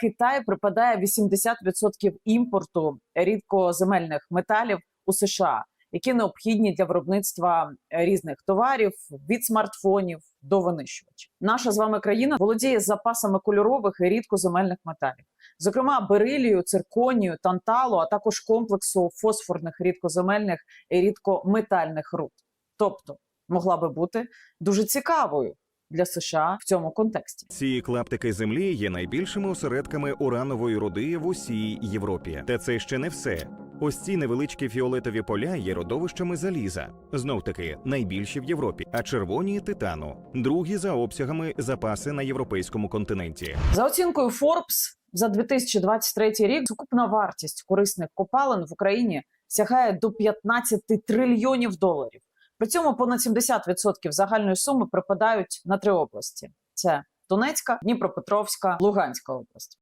Китаю припадає 80% імпорту рідкоземельних металів у США, які необхідні для виробництва різних товарів від смартфонів до винищувачів. Наша з вами країна володіє запасами кольорових і рідкоземельних металів, зокрема берилію, цирконію, танталу, а також комплексу фосфорних рідкоземельних і рідкометальних руд. Тобто могла би бути дуже цікавою для США в цьому контексті. Ці клаптики землі є найбільшими осередками уранової руди в усій Європі. Та це ще не все. Ось ці невеличкі фіолетові поля є родовищами заліза, знов таки найбільші в Європі, а червоні титану, другі за обсягами запаси на європейському континенті. За оцінкою Forbes, за 2023 рік сукупна вартість корисних копалин в Україні сягає до 15 трильйонів доларів. При цьому понад 70% загальної суми припадають на три області: це Донецька, Дніпропетровська, Луганська область.